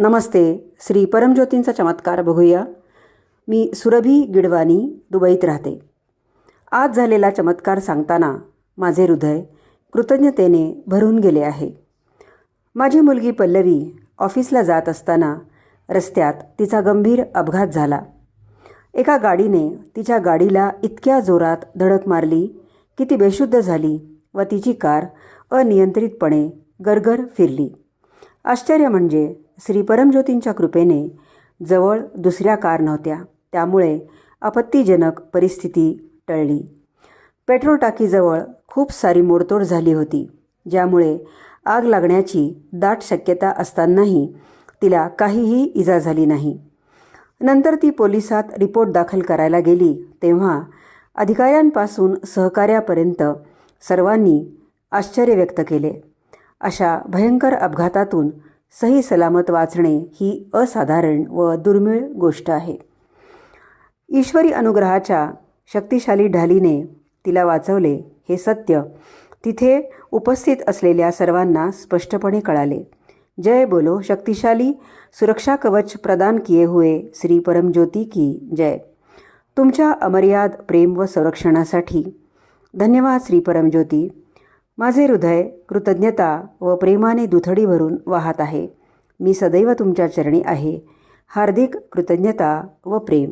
नमस्ते श्री परमज्योतींचा चमत्कार बघूया. मी सुरभी गिडवानी दुबईत राहते. आज झालेला चमत्कार सांगताना माझे हृदय कृतज्ञतेने भरून गेले आहे. माझी मुलगी पल्लवी ऑफिसला जात असताना रस्त्यात तिचा गंभीर अपघात झाला. एका गाडीने तिच्या गाडीला इतक्या जोरात धडक मारली की ती बेशुद्ध झाली व तिची कार अनियंत्रितपणे गरगर फिरली. आश्चर्य म्हणजे श्री परमज्योतींच्या कृपेने जवळ दुसऱ्या कार नव्हत्या. त्यामुळे आपत्तीजनक परिस्थिती टळली. पेट्रोल टाकीजवळ खूप सारी मोडतोड झाली होती ज्यामुळे आग लागण्याची दाट शक्यता असतानाही तिला काहीही इजा झाली नाही. नंतर ती पोलिसात रिपोर्ट दाखल करायला गेली तेव्हा अधिकाऱ्यांपासून सहकार्यापर्यंत सर्वांनी आश्चर्य व्यक्त केले. अशा भयंकर अपघातातून सही सलामत वाचणे ही असाधारण व दुर्मिळ गोष्ट आहे. ईश्वरी अनुग्रहाच्या शक्तिशाली ढालीने तिला वाचवले हे सत्य तिथे उपस्थित असलेल्या सर्वांना स्पष्टपणे कळाले. जय बोलो शक्तिशाली सुरक्षा कवच प्रदान किए हुए श्री परमज्योती की जय. तुमच्या अमर्याद प्रेम व संरक्षणासाठी. धन्यवाद श्री परमज्योती. माझे हृदय कृतज्ञता व प्रेमाने दुथडी भरून वाहत आहे. मी सदैव तुमच्या चरणी आहे. हार्दिक कृतज्ञता व प्रेम.